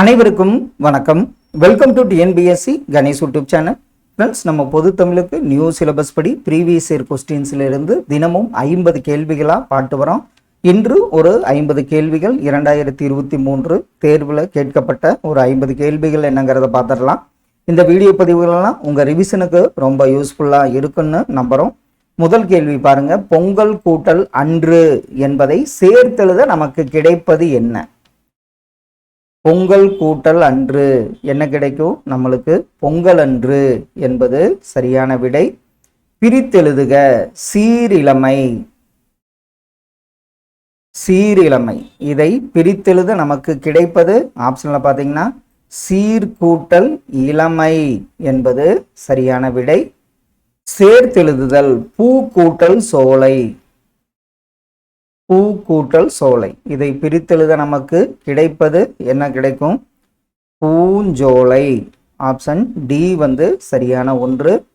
அனைவருக்கும் வணக்கம். Welcome to TNPSC Ganesh YouTube channel friends நம்ம பொது தமிழுக்கு நியூ சிலபஸ் படி ப்ரீவியஸ் இயர் கொஸ்டின்ஸ்ல இருந்து தினமும் ஐம்பது கேள்விகளாக பாட்டு வரோம். இன்று ஒரு ஐம்பது கேள்விகள் இரண்டாயிரத்தி இருபத்தி மூன்று தேர்வில் கேட்கப்பட்ட ஒரு ஐம்பது கேள்விகள் என்னங்கிறத பார்த்துடலாம். இந்த வீடியோ பதிவுகளெல்லாம் உங்கள் ரிவிஷனுக்கு ரொம்ப யூஸ்ஃபுல்லாக இருக்குன்னு நம்புகிறோம் முதல் கேள்வி பாருங்கள் பொங்கல் கூட்டல் அன்று என்பதை சேர்த்தெழுத நமக்கு கிடைப்பது என்ன? பொங்கல் கூட்டல் அன்று. என்ன கிடைக்கும்? நம்மளுக்கு பொங்கல் அன்று என்பது சரியான விடை. பிரித்தெழுதுக. சீரிழமை. சீரிழமை. இதை பிரித்தெழுத நமக்கு கிடைப்பது ஆப்ஷனில் பார்த்தீங்கன்னா சீர்கூட்டல் இளமை என்பது சரியான விடை. சேர்த்தெழுதுதல் பூ கூட்டல் சோலை. பூ கூட்டல் சோலை. இதை பிரித்தெழுத நமக்கு கிடைப்பது என்ன கிடைக்கும்? பூஞ்சோலை. ஆப்ஷன் டி வந்து சரியான ஒன்று.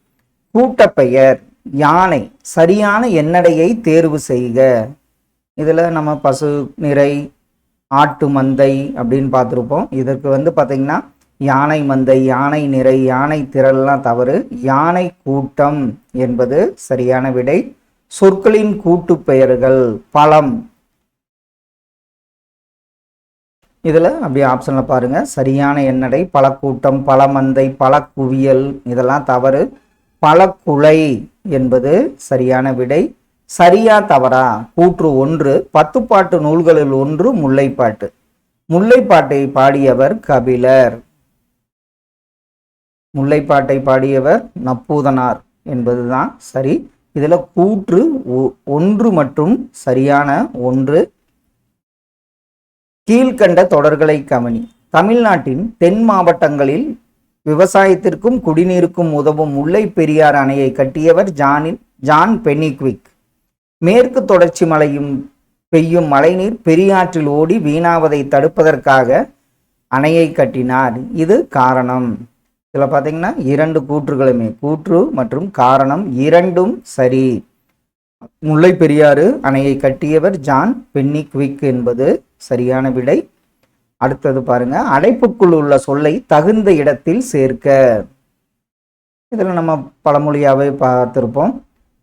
கூட்டப்பெயர் யானை. சரியான எண்ணடையை தேர்வு செய்க. இதில் நம்ம பசு நிறை ஆட்டு மந்தை அப்படின்னு பார்த்துருப்போம். இதற்கு வந்து பார்த்திங்கன்னா யானை மந்தை யானை நிறை யானை திரள்லாம் தவறு. யானை கூட்டம் என்பது சரியான விடை. சொற்களின் கூட்டு பெயர்கள் பழம். இதில் அப்படியே ஆப்ஷனில் பாருங்கள் சரியான எண்ணடை பழக்கூட்டம் பழமந்தை பழக்குவியல் இதெல்லாம் தவறு. பழக்குலை என்பது சரியான விடை. சரியா தவறா? கூற்று ஒன்று பத்துப்பாட்டு நூல்களில் ஒன்று முல்லைப்பாட்டு. முல்லைப்பாட்டை பாடியவர் கபிலர். முல்லைப்பாட்டை பாடியவர் நப்பூதனார் என்பதுதான் சரி. இதில் கூற்று ஒ- ஒன்று மற்றும் சரியான ஒன்று. கீழ்கண்ட தொடர்களை கவனி. தமிழ்நாட்டின் தென் மாவட்டங்களில் விவசாயத்திற்கும் குடிநீருக்கும் உதவும் முல்லை பெரியார் அணையை கட்டியவர் ஜானின் ஜான் பெனிக்விக். மேற்கு தொடர்ச்சி மலையும் பெய்யும் மழைநீர் பெரியாற்றில் ஓடி வீணாவதை தடுப்பதற்காக அணையை கட்டினார். இது காரணம். இதில் பார்த்தீங்கன்னா இரண்டு கூற்றுகளுமே கூற்று மற்றும் காரணம் இரண்டும் சரி. முல்லை பெரியாறு அணையை கட்டியவர் ஜான் பென்னி குவிக் என்பது சரியான விடை. அடுத்தது பாருங்க அடைப்புக்குள் உள்ள சொல்லை தகுந்த இடத்தில் சேர்க்க. இதில் நம்ம பழமொழியாகவே பார்த்துருப்போம்.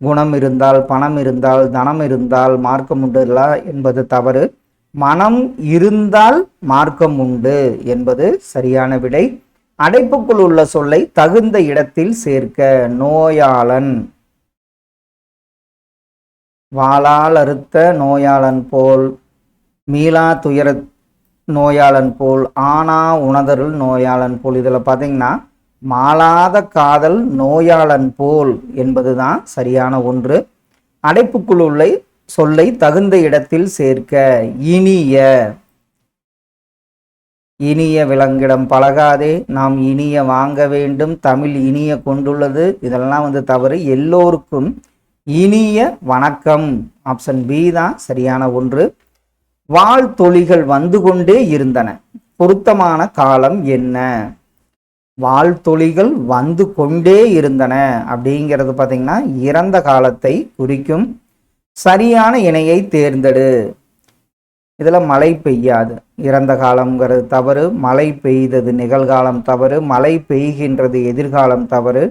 குணம் இருந்தால் பணம் இருந்தால் தனம் இருந்தால் மார்க்கம் உண்டுலா என்பது தவறு. மனம் இருந்தால் மார்க்கம் உண்டு என்பது சரியான விடை. அடைப்புக்குள் உள்ள சொல்லை தகுந்த இடத்தில் சேர்க்க. நோயாளன். வாளால் அறுத்த நோயாளன் போல் மீளா துயர நோயாளன் போல் ஆனா உணதருள் நோயாளன் போல். இதில் பார்த்தீங்கன்னா மாளாத காதல் நோயாளன் போல் என்பதுதான் சரியான ஒன்று. அடைப்புக்குள் உள்ள சொல்லை தகுந்த இடத்தில் சேர்க்க. இனிய. இனிய விலங்கிடம் பழகாதே. நாம் இனிய வாங்க வேண்டும். தமிழ் இனிய கொண்டுள்ளது. இதெல்லாம் வந்து தவறு. எல்லோருக்கும் இனிய வணக்கம். ஆப்ஷன் பி தான் சரியான ஒன்று. வாழ்த்தொழிகள் வந்து கொண்டே இருந்தன. பொருத்தமான காலம் என்ன? வாழ்த்தொழிகள் வந்து கொண்டே இருந்தன அப்படிங்கிறது பார்த்தீங்கன்னா இறந்த காலத்தை குறிக்கும் சரியான இணையை தேர்ந்தெடு. இதில் மழை பெய்யாது. இறந்த காலம்ங்கிறது தவறு மழை பெய்தது நிகழ்காலம் தவறு மழை பெய்கின்றது எதிர்காலம் தவறு.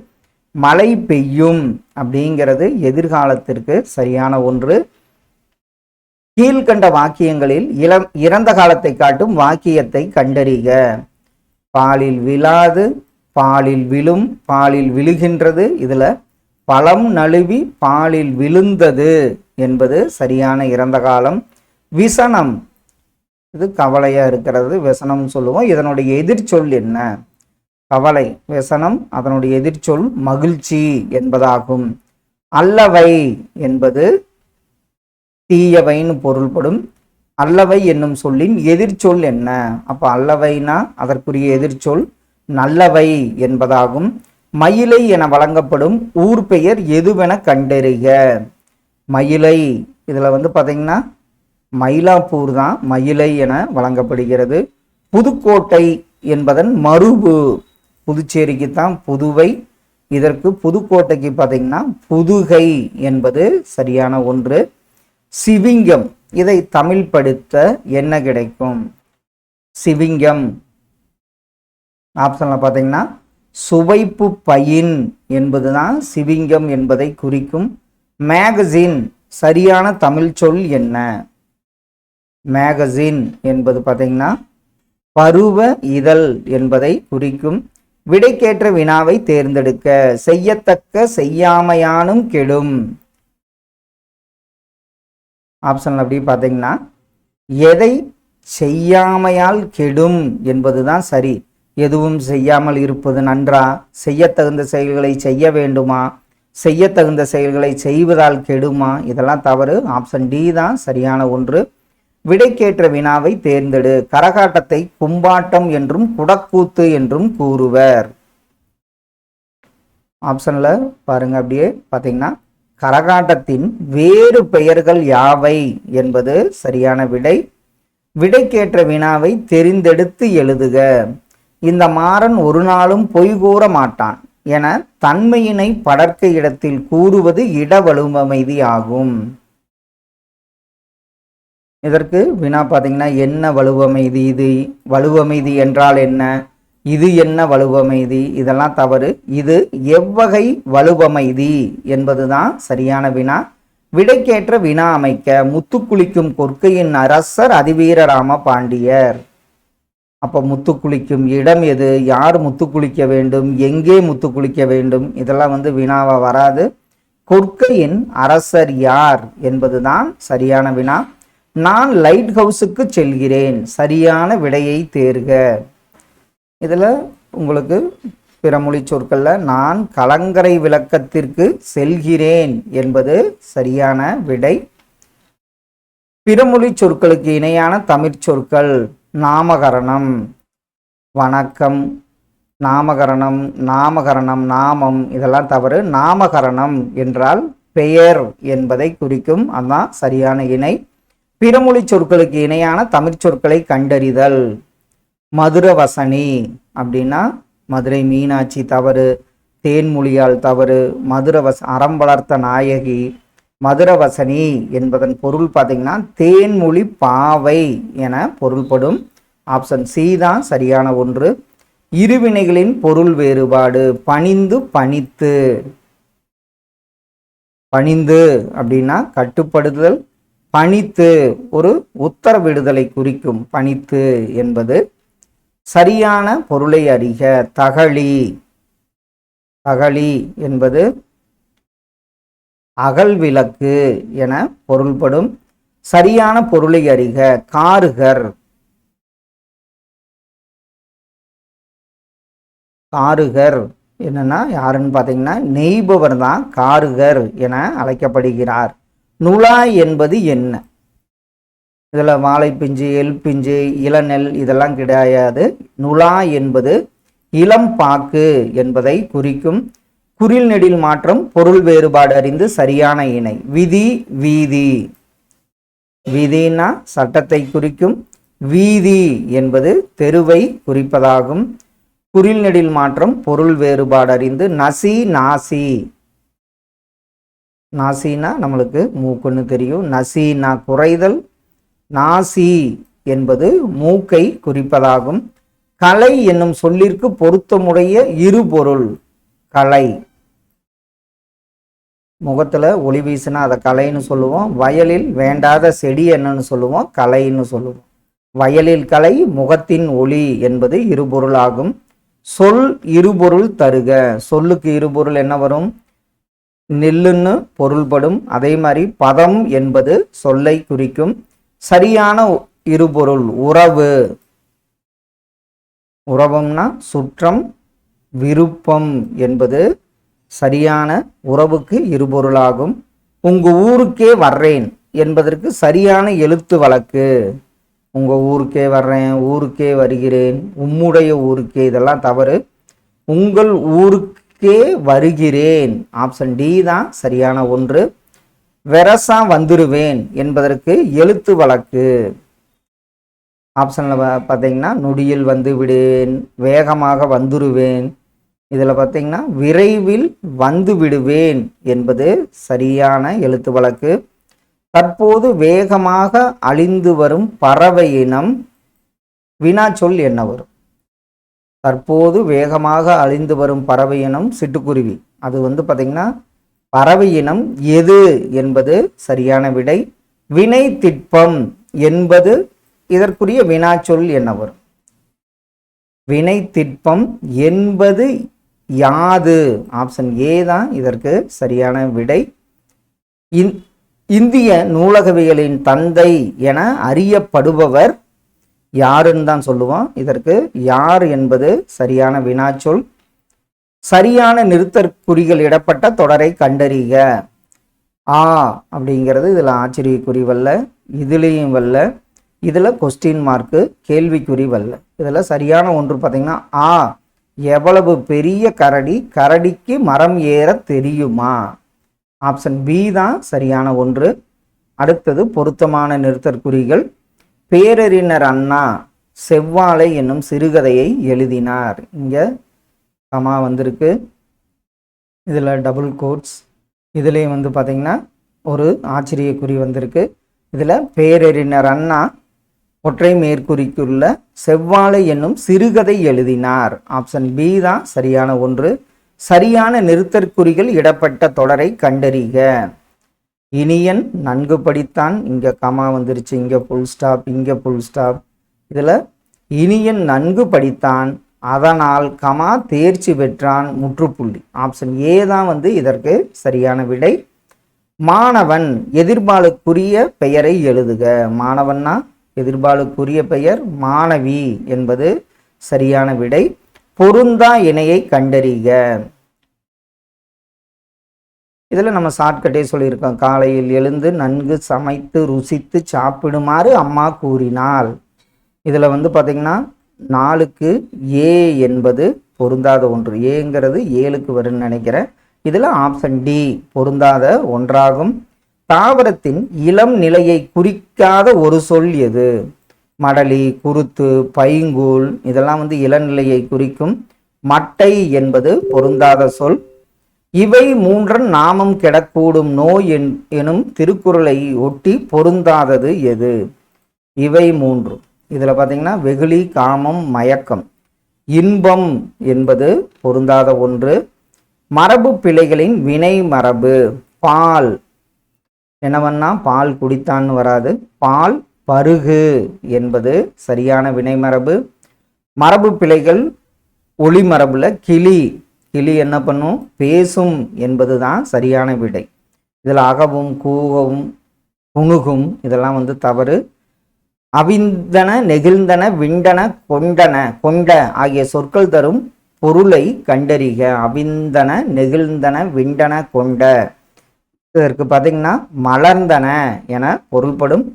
மழை பெய்யும் அப்படிங்கிறது எதிர்காலத்திற்கு சரியான ஒன்று. கீழ்கண்ட வாக்கியங்களில் இளம் இறந்த காலத்தை காட்டும் வாக்கியத்தை கண்டறிக. பாலில் விழாது பாலில் விழும் பாலில் விழுகின்றது. இதில் பழம் நழுவி பாலில் விழுந்தது என்பது சரியான இறந்த காலம். விசனம். இது கவலையா இருக்கிறது விசனம் சொல்லுவோம். இதனுடைய எதிர்ச்சொல் என்ன? கவலை விசனம் அதனுடைய எதிர்ச்சொல் மகிழ்ச்சி என்பதாகும். அல்லவை என்பது தீயவைன்னு பொருள்படும். அல்லவை என்னும் சொல்லின் எதிர்ச்சொல் என்ன? அப்ப அல்லவைனா அதற்குரிய எதிர்ச்சொல் நல்லவை என்பதாகும். மயிலை என வழங்கப்படும் ஊர் பெயர் எதுவென கண்டறிக? மயிலை இதுல வந்து பாத்தீங்கன்னா மயிலாப்பூர் தான் மயிலை என வழங்கப்படுகிறது. புதுக்கோட்டை என்பதன் மறுபு புதுச்சேரிக்கு தான் புதுவை. இதற்கு புதுக்கோட்டைக்கு பார்த்தீங்கன்னா புதுகை என்பது சரியான ஒன்று. சிவிங்கம். இதை தமிழ் படுத்த என்ன கிடைக்கும்? சிவிங்கம். ஆப்ஷனில் பார்த்தீங்கன்னா சுவைப்பு பயின் என்பதுதான் சிவிங்கம் என்பதை குறிக்கும். மேகசின். சரியான தமிழ் சொல் என்ன? மேகசின் என்பது பார்த்தீங்கன்னா பருவ இதழ் என்பதை குறிக்கும் விடைக்கேற்ற வினாவை தேர்ந்தெடுக்க செய்யத்தக்க செய்யாமையானும் கெடும். ஆப்ஷன் அப்படி பார்த்தீங்கன்னா எதை செய்யாமையால் கெடும் என்பதுதான் சரி. எதுவும் செய்யாமல் இருப்பது நன்றா? செய்யத்தகுந்த செயல்களை செய்ய வேண்டுமா? செய்யத்தகுந்த செயல்களை செய்வதால் கெடுமா? இதெல்லாம் தவறு. ஆப்ஷன் டி தான் சரியான ஒன்று. விடைக்கேற்ற வினாவை தேர்ந்தெடு. கரகாட்டத்தை கும்பாட்டம் என்றும் குடக்கூத்து என்றும் கூறுவர். ஆப்ஷனில் பாருங்க அப்படியே பார்த்தீங்கன்னா கரகாட்டத்தின் வேறு பெயர்கள் யாவை என்பது சரியான விடை. விடைக்கேற்ற வினாவை தெரிந்தெடுத்து எழுதுக. இந்த மாறன் ஒரு நாளும் பொய் கூற மாட்டான் என தன்மையினை படர்க்க இடத்தில் கூறுவது இடவலுமைதி ஆகும். இதற்கு வினா பார்த்தீங்கன்னா என்ன வலுவமைதி இது? வலுவமைதி என்றால் என்ன? இது என்ன வலுவமைதி? இதெல்லாம் தவறு. இது எவ்வகை வலுவமைதி என்பதுதான் சரியான வினா. விடைக்கேற்ற வினா அமைக்க முத்துக்குளிக்கும் கொற்கையின் அரசர் அதிவீரராம பாண்டியர். அப்போ முத்து குளிக்கும் இடம் எது? யார் முத்து குளிக்க வேண்டும்? எங்கே முத்து குளிக்க வேண்டும்? இதெல்லாம் வந்து வினாவாக வராது. கொற்கையின் அரசர் யார் என்பதுதான் சரியான வினா. நான் லைட் ஹவுஸுக்கு செல்கிறேன். சரியான விடையை தேர்க. இதில் உங்களுக்கு பிறமொழி சொற்களில் நான் கலங்கரை விளக்கத்திற்கு செல்கிறேன் என்பது சரியான விடை. பிறமொழி சொற்களுக்கு இணையான தமிழ் சொற்கள் நாமகரணம். வணக்கம் நாமகரணம் நாமகரணம் நாமம் இதெல்லாம் தவறு. நாமகரணம் என்றால் பெயர் என்பதை குறிக்கும். அதான் சரியான இணை. பிறமொழி சொற்களுக்கு இணையான தமிழ் சொற்களை கண்டறிதல். மதுரவசனி அப்படின்னா மதுரை மீனாட்சி தவறு தேன்மொழியால் தவறு மதுரவச அறம் வளர்த்த நாயகி மதுரவசனி என்பதன் பொருள் பார்த்தீங்கன்னா தேன்மொழி பாவை என பொருள்படும். ஆப்ஷன் சி தான் சரியான ஒன்று. இருவினைகளின் பொருள் வேறுபாடு பணிந்து பணித்து. பணிந்து அப்படின்னா கட்டுப்படுதல் பணித்து ஒரு உத்தர விடுதலை குறிக்கும் பணித்து என்பது சரியான பொருளை அறிக தகழி தகழி என்பது அகல் விளக்கு என பொருள்படும் சரியான பொருளை அறிக காருகர். காருகர் என்னன்னா யாருன்னு பார்த்தீங்கன்னா நெய்பவர் தான் காருகர் என அழைக்கப்படுகிறார். நுழா என்பது என்ன? இதில் வாழைப்பிஞ்சு எல் பிஞ்சு இளநெல் இதெல்லாம் கிடையாது. நுழா என்பது இளம் பாக்கு என்பதை குறிக்கும் குறில் நெடில் மாற்றம் பொருள் வேறுபாடு அறிந்து சரியான இணை. விதி வீதி. விதினா சட்டத்தை குறிக்கும் வீதி என்பது தெருவை குறிப்பதாகும். குறில் நெடில் மாற்றம் பொருள் வேறுபாடு அறிந்து நசி நாசி. நாசினா நம்மளுக்கு மூக்குன்னு தெரியும். நசினா குறைதல் நாசி என்பது மூக்கை குறிப்பதாகும். கலை என்னும் சொல்லிற்கு பொருத்தமுடைய இருபொருள் கலை. முகத்தில் ஒளி வீசினா அதை கலைன்னு சொல்லுவோம். வயலில் வேண்டாத செடி என்னன்னு சொல்லுவோம். கலைன்னு சொல்லுவோம். வயலில் கலை முகத்தின் ஒளி என்பது இருபொருளாகும் சொல் இருபொருள் தருக. சொல்லுக்கு இருபொருள் என்ன வரும்? நெல்லுன்னு பொருள்படும். அதே மாதிரி பதம் என்பது சொல்லை குறிக்கும். சரியான இருபொருள் உறவு. உறவும்னா சுற்றம் விருப்பம் என்பது சரியான உறவுக்கு இருபொருளாகும். உங்க ஊருக்கே வர்றேன் என்பதற்கு சரியான எழுத்து வழக்கு. உங்க ஊருக்கே வர்றேன் ஊருக்கே வருகிறேன் உம்முடைய ஊருக்கே இதெல்லாம் தவறு. உங்கள் ஊருக்கு வருகிறேன். ஆப்ஷன் டி தான் சரியான ஒன்று. வெரசா வந்துருவேன் என்பதற்கு எழுத்து வழக்கு. ஆப்ஷனில் பார்த்தீங்கன்னா நொடியில் வந்து விடுவேன் வேகமாக வந்துருவேன். இதில் பார்த்தீங்கன்னா விரைவில் வந்து விடுவேன் என்பது சரியான எழுத்து வழக்கு. தற்போது வேகமாக அழிந்து வரும் பறவை இனம் வினாச்சொல் என்ன வரும்? தற்போது வேகமாக அழிந்து வரும் பறவை இனம் சிட்டுக்குருவி. அது வந்து பார்த்திங்கன்னா பறவை இனம் எது என்பது சரியான விடை. வினை திட்பம் என்பது இதற்குரிய வினாச்சொல் என்ன வரும்? வினை திட்பம் என்பது யாது? ஆப்ஷன் ஏ தான் இதற்கு சரியான விடை. இந்- இந்திய நூலகவியலின் தந்தை என அறியப்படுபவர் யாருன்னு தான் சொல்லுவோம். இதற்கு யார் என்பது சரியான வினாச்சொல். சரியான நிறுத்தற்குறிகள் இடப்பட்ட தொடரை கண்டறிக. ஆ அப்படிங்கிறது இதில் ஆச்சரியக்குறி வல்ல இதுலேயும் வல்ல இதில் கொஸ்டின் மார்க்கு கேள்விக்குறி வல்ல. இதில் சரியான ஒன்று பார்த்தீங்கன்னா ஆ எவ்வளவு பெரிய கரடி கரடிக்கு மரம் ஏற தெரியுமா? ஆப்ஷன் பி தான் சரியான ஒன்று. அடுத்தது பொருத்தமான நிறுத்தற்குறிகள் பேரறிஞர் அண்ணா செவ்வாழை என்னும் சிறுகதையை எழுதினார். இங்கே கமா வந்திருக்கு. இதில் டபுள் கோட்ஸ் இதுலேயும் வந்து பார்த்திங்கன்னா ஒரு ஆச்சரியக்குறி வந்திருக்கு. இதில் பேரறிஞர் அண்ணா ஒற்றை மேற்குறிக்குள்ள செவ்வாழை என்னும் சிறுகதை எழுதினார். ஆப்ஷன் பி தான் சரியான ஒன்று. சரியான நிறுத்தற்குறிகள் இடப்பட்ட தொடரை கண்டறிக. இனியன் நன்கு படித்தான். இங்கே கமா வந்துருச்சு இங்கே புல் ஸ்டாப் இங்கே புல் ஸ்டாப் இதில் இனியன் நன்கு படித்தான். அதனால் கமா தேர்ச்சி பெற்றான் முற்றுப்புள்ளி. ஆப்ஷன் ஏ தான் வந்து இதற்கு சரியான விடை. மாணவன் எதிர்பாலுக்குரிய பெயரை எழுதுக. மாணவன்னா எதிர்பாலுக்குரிய பெயர் மாணவி என்பது சரியான விடை. பொருந்தா இணையை கண்டறிக. இதில் நம்ம ஷார்ட்கட்டே சொல்லியிருக்கோம். காலையில் எழுந்து நன்கு சமைத்து ருசித்து சாப்பிடுமாறு அம்மா கூறினாள். இதில் வந்து பார்த்திங்கன்னா நாலுக்கு ஏ என்பது பொருந்தாத ஒன்று. ஏங்கிறது ஏழுக்கு வரும்னு நினைக்கிறேன். இதில் ஆப்ஷன் டி பொருந்தாத ஒன்றாகும். தாவரத்தின் இளம் நிலையை குறிக்காத ஒரு சொல் எது? மடலி குருத்து பைங்கூல் இதெல்லாம் வந்து இளநிலையை குறிக்கும். மட்டை என்பது பொருந்தாத சொல். இவை மூன்றன் நாமம் கெடக்கூடும் நோய் என்- எனும் திருக்குறளை ஒட்டி பொருந்தாதது எது? இவை மூன்று. இதில் பார்த்தீங்கன்னா வெகுளி காமம் மயக்கம். இன்பம் என்பது பொருந்தாத ஒன்று. மரபு பிழைகளின் வினை மரபு. பால். என்னவன்னா பால் குடித்தான்னு வராது. பால் பருகு என்பது சரியான வினைமரபு மரபு. பிழைகள் ஒளிமரபுல கிளி கிளி என்ன பண்ணும்? பேசும் என்பது தான் சரியான விடை. இதில் அகவும் கூகவும் புணுகும் இதெல்லாம் வந்து தவறு. அவிந்தன நெகிழ்ந்தன விண்டன கொண்டன கொண்ட ஆகிய சொற்கள் தரும் பொருளை கண்டறிக. அவிந்தன நெகிழ்ந்தன விண்டன கொண்ட. இதற்கு பார்த்தீங்கன்னா மலர்ந்தன என பொருள்படும்.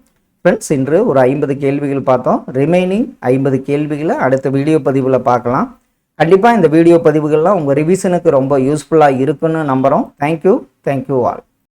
ஃப்ரெண்ட்ஸ் இன்று ஒரு ஐம்பது கேள்விகள் பார்த்தோம். ரிமைனிங் ஐம்பது கேள்விகளை அடுத்த வீடியோ பதிவில் பார்க்கலாம். கண்டிப்பாக இந்த வீடியோ பதிவுகள்லாம் உங்கள் ரிவிஷனுக்கு ரொம்ப யூஸ்ஃபுல்லாக இருக்குன்னு நம்புகிறோம் தேங்க்யூ தேங்க்யூ ஆல்